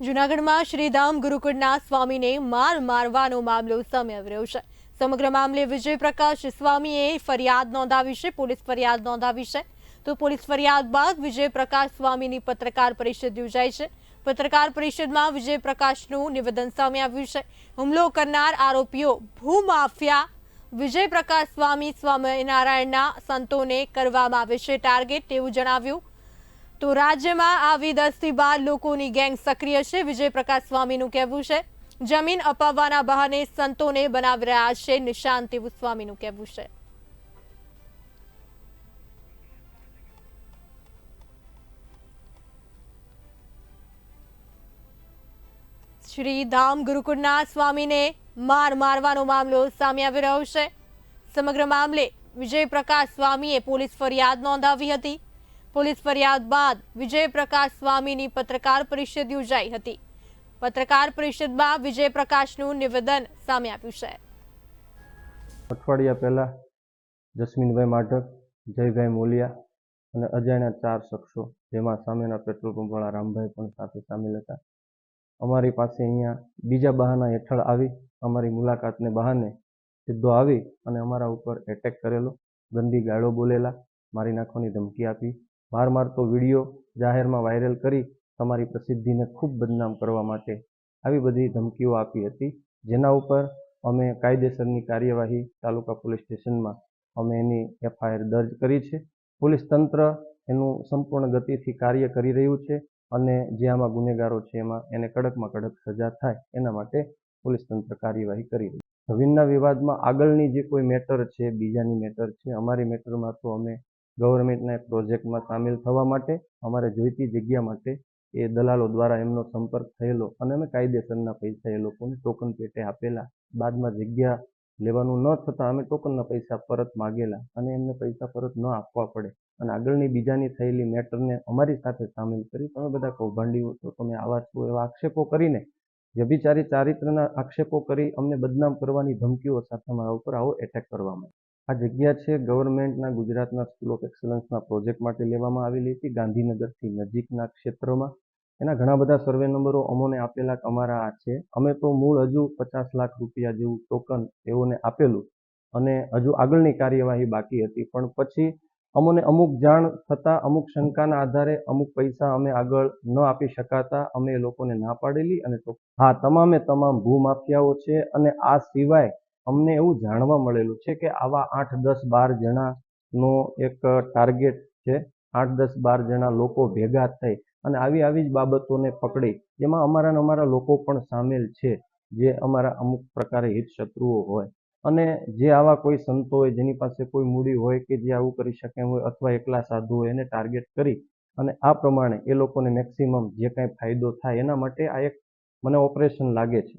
જૂનાગઢમાં શ્રીધામ ગુરુકુળના સ્વામીને માર મારવાનો મામલો સામે આવી રહ્યો છે. સમગ્ર મામલે વિજય પ્રકાશ સ્વામીએ ફરિયાદ નોંધાવી છે, પોલીસ ફરિયાદ નોંધાવી છે. તો પોલીસ ફરિયાદ બાદ વિજય પ્રકાશ સ્વામીની પત્રકાર પરિષદ યોજાઈ છે. પત્રકાર પરિષદમાં વિજય પ્રકાશનું નિવેદન સામે આવ્યું છે. હુમલો કરનાર આરોપીઓ ભૂમાફિયા વિજય પ્રકાશ સ્વામી, સ્વામિનારાયણના સંતોને કરવામાં આવે છે ટાર્ગેટ તેવું જણાવ્યું. તો રાજ્યમાં આવી દસથી બાર લોકોની ગેંગ સક્રિય છે. વિજય પ્રકાશ સ્વામીનું કહેવું છે. જમીન અપાવવાના બહાને સંતોને બનાવી રહ્યા છે. નિશાન તેવું સ્વામીનું કહેવું છે. શ્રી ધામ ગુરુકુળના સ્વામીને માર મારવાનો મામલો સામે આવી રહ્યો છે. સમગ્ર મામલે વિજય પ્રકાશ સ્વામીએ પોલીસ ફરિયાદ નોંધાવી હતી. પોલીસ ફરિયાદ બાદ વિજય પ્રકાશ સ્વામીની પત્રકાર પરિષદ યોજાઈ હતી. પત્રકાર પરિષદમાં વિજય પ્રકાશનું નિવેદન સામે આવ્યું છે. અઠવાડિયા પહેલાં જસ્મીનભાઈ માઢક, જયભાઈ મોલિયા અને અજાણ્યા ચાર શખ્સો, જેમાં સામેના પેટ્રોલ પંપવાળા રામભાઈ પણ સાથે સામેલ હતા. અમારી પાસે અહીંયા બીજા બહાના હેઠળ આવી અમારી મુલાકાતને બહાને સીધો આવી અને અમારા ઉપર એટેક કરેલો, ગંદી ગાળો બોલેલા, મારી નાખવાની ધમકી આપી માર મારતો વીડિયો જાહેરમાં વાયરલ કરી તમારી પ્રસિદ્ધિને ખૂબ બદનામ કરવા માટે આવી બધી ધમકીઓ આપી હતી, જેના ઉપર અમે કાયદેસરની કાર્યવાહી તાલુકા પોલીસ સ્ટેશનમાં અમે એની એફઆઈઆર દર્જ કરી છે. પોલીસ તંત્ર એનું સંપૂર્ણ ગતિથી કાર્ય કરી રહ્યું છે અને જે આમાં ગુનેગારો છે એમાં એને કડકમાં કડક સજા થાય એના માટે પોલીસ તંત્ર કાર્યવાહી કરી રહ્યું જમીનના વિવાદમાં આગળની જે કોઈ મેટર છે, બીજાની મેટર છે, અમારી મેટરમાં તો અમે ગવર્મેન્ટના પ્રોજેક્ટમાં સામેલ થવા માટે અમારે જોઈતી જગ્યા માટે એ દલાલો દ્વારા એમનો સંપર્ક થયેલો અને અમે કાયદેસરના પૈસા એ લોકોને ટોકન પેટે આપેલા બાદમાં જગ્યા લેવાનું ન થતાં અમે ટોકનના પૈસા પરત માગેલા અને એમને પૈસા પરત ન આપવા પડે અને આગળની બીજાની થયેલી મેટરને અમારી સાથે સામેલ કરી તમે બધા કૌભાંડીઓ છો, તમે આવા છો એવા આક્ષેપો કરીને, વ્યભિચારી ચારિત્રના આક્ષેપો કરી અમને બદનામ કરવાની ધમકીઓ સાથે અમારા ઉપર આવો એટેક કરવામાં. આ જગ્યા છે ગવર્મેન્ટના ગુજરાતના સ્કૂલ ઓફ એક્સલન્સના પ્રોજેક્ટ માટે લેવામાં આવેલી હતી. ગાંધીનગરથી નજીકના ક્ષેત્રમાં. એના ઘણા બધા સર્વે નંબરો અમોને આપેલા અમારા આ છે. અમે તો મૂળ હજુ પચાસ લાખ રૂપિયા જેવું ટોકન એઓને આપેલું અને હજુ આગળની કાર્યવાહી બાકી હતી. પણ પછી અમોને અમુક જાણ થતાં, અમુક શંકાના આધારે અમુક પૈસા અમે આગળ ન આપી શકાતા અમે એ લોકોને ના પાડેલી અને હા, તમામે તમામ ભૂમાફિયાઓ છે અને આ સિવાય અમને એવું જાણવા મળેલું છે કે આવા આઠ, દસ, બાર જણાનો એક ટાર્ગેટ છે. આઠ, દસ, બાર જણા લોકો ભેગા થઈ અને આવી આવી જ બાબતોને પકડી. જેમાં અમારા અમારા લોકો પણ સામેલ છે, જે અમારા અમુક પ્રકારે હિતશત્રુઓ હોય. અને જે આવા કોઈ સંતો હોય, જેની પાસે કોઈ મૂડી હોય કે જે આવું કરી શકે હોય અથવા એકલા સાધુ હોય, એને ટાર્ગેટ કરી અને આ પ્રમાણે એ લોકોને મેક્સિમમ જે કાંઈ ફાયદો થાય એના માટે આ એક મને ઓપરેશન લાગે છે.